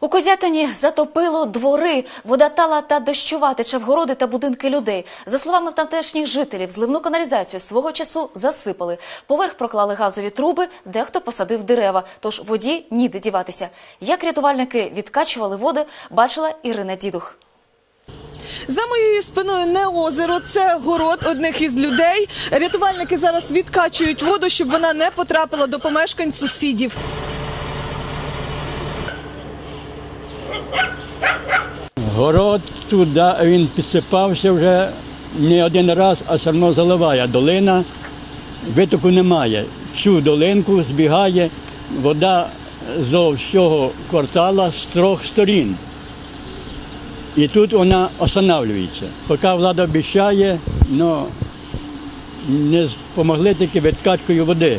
У Козятині затопило двори, вода тала та дощова тече в городи та будинки людей. За словами тамтешніх жителів, зливну каналізацію свого часу засипали. Поверх проклали газові труби, дехто посадив дерева, тож воді ніде діватися. Як рятувальники відкачували води, бачила Ірина Дідух. За моєю спиною не озеро, це город одних із людей. Рятувальники зараз відкачують воду, щоб вона не потрапила до помешкань сусідів. Город туди він підсипався вже не один раз, а все одно заливає. Долина, витоку немає. Всю долинку збігає вода з всього квартала з трьох сторін. І тут вона останавлюється. Поки влада обіцяє, ну, не допомогли тільки відкачкою води.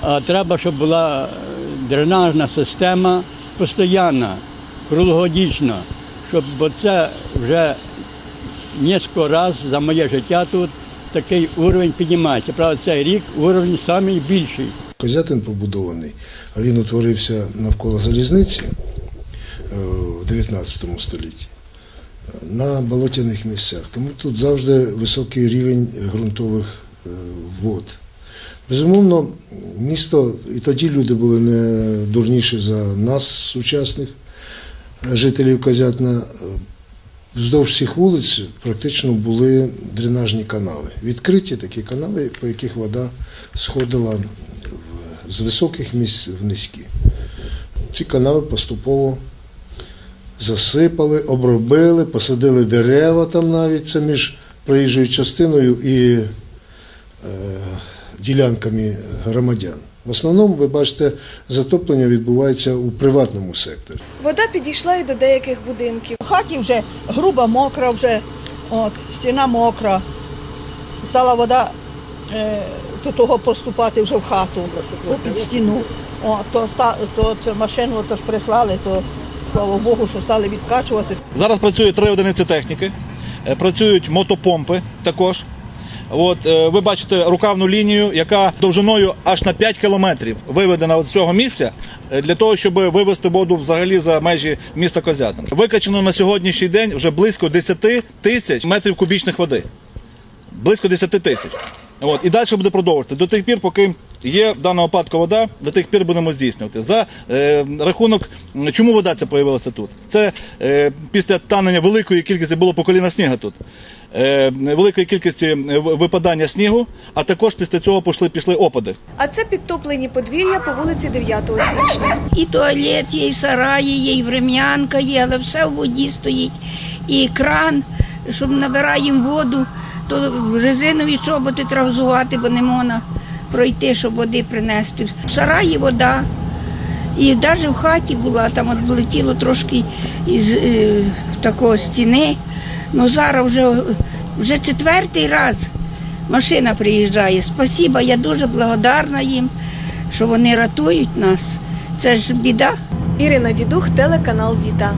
А треба, щоб була дренажна система постійна, круглогодічна, щоб бо це вже кілька разів за моє життя тут такий уровень піднімається. Правда, цей рік уровень найбільший. Козятин побудований, а він утворився навколо залізниці е, в 19 столітті на болотяних місцях. Тому тут завжди високий рівень ґрунтових е, вод. Безумовно, місто, і тоді люди були не дурніші за нас, сучасних жителів Козятина. Е, Вздовж всіх вулиць практично були дренажні канави. Відкриті такі канави, по яких вода сходила з високих місць в низькі. Ці канави поступово засипали, обробили, посадили дерева там навіть це між проїжджою частиною і е, ділянками громадян. В основному, ви бачите, затоплення відбувається у приватному секторі. Вода підійшла і до деяких будинків. В хаті вже груба мокра, вже от, стіна мокра. Стала вода е, до того поступати вже в хату, під стіну. О, то, ста, то цю машину то ж прислали, то слава Богу, що стали відкачувати. Зараз працює три одиниці техніки, е, працюють мотопомпи також. От е, ви бачите рукавну лінію, яка довжиною аж на 5 кілометрів виведена з цього місця е, для того, щоб вивести воду взагалі за межі міста Козятин. Викачено на сьогоднішній день вже близько 10 тисяч метрів кубічних води. Близько 10 тисяч. От і далі буде продовжувати до тих пір, поки є в даному випадку вода, до тих пір будемо здійснювати. За е, рахунок, чому вода ця появилася тут? Це е, після танення великої кількості було по коліна снігу тут. Е, великої кількості е, випадання снігу, а також після цього пішли, пішли опади. А це підтоплені подвір'я по вулиці 9 січня. І туалет є, і сараї є, і врем'янка є, але все в воді стоїть. І кран, щоб набираємо воду, то резинові чоботи треба взувати, бо не можна пройти, щоб води принести. В сараї вода. І навіть в хаті була, там от влетіло трошки із е, такого стіни. Ну зараз вже, вже четвертий раз машина приїжджає. Спасіба, я дуже благодарна їм, що вони рятують нас. Це ж біда. Ірина Дідух, телеканал Віта.